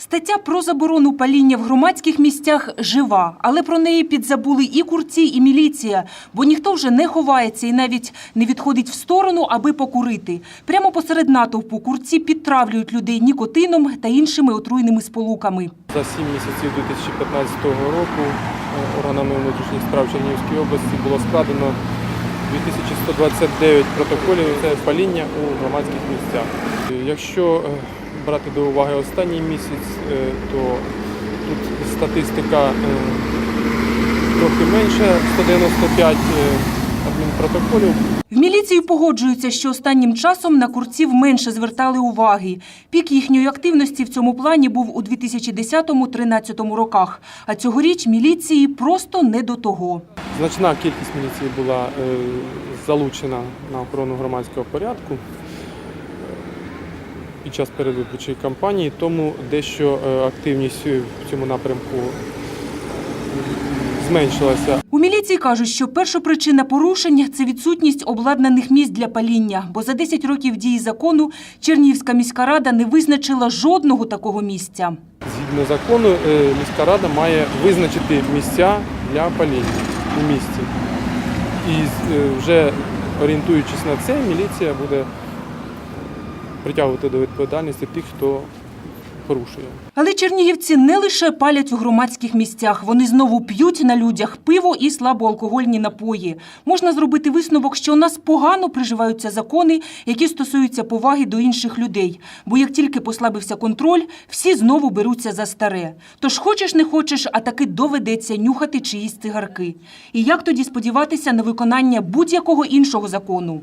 Стаття про заборону паління в громадських місцях жива, але про неї підзабули і курці, і міліція, бо ніхто вже не ховається і навіть не відходить в сторону, аби покурити. Прямо посеред натовпу курці підтравлюють людей нікотином та іншими отруйними сполуками. За сім місяців 2015 року е, органами внутрішніх справ Чернігівської області було складено 2129 протоколів це паління у громадських місцях. Е, Якщо е, брати до уваги останній місяць, е, то тут статистика е, трохи менше 195 е, адмінпротоколів. В міліції погоджуються, що останнім часом на курців менше звертали уваги. Пік їхньої активності в цьому плані був у 2010-13 роках. А цьогоріч міліції просто не до того. Значна кількість міліції була е, залучена на охорону громадського порядку під час передвиборчої кампанії, тому дещо е, активність в цьому напрямку зменшилася. У міліції кажуть, що перша причина порушень – це відсутність обладнаних місць для паління. Бо за 10 років дії закону Чернігівська міська рада не визначила жодного такого місця. Згідно закону, е, міська рада має визначити місця для паління у місті. І е, вже орієнтуючись на це, міліція буде притягувати до відповідальності тих, хто порушує. Але чернігівці не лише палять у громадських місцях. Вони знову п'ють на людях пиво і слабоалкогольні напої. Можна зробити висновок, що у нас погано приживаються закони, які стосуються поваги до інших людей. Бо як тільки послабився контроль, всі знову беруться за старе. Тож хочеш не хочеш, а таки доведеться нюхати чиїсь цигарки. І як тоді сподіватися на виконання будь-якого іншого закону?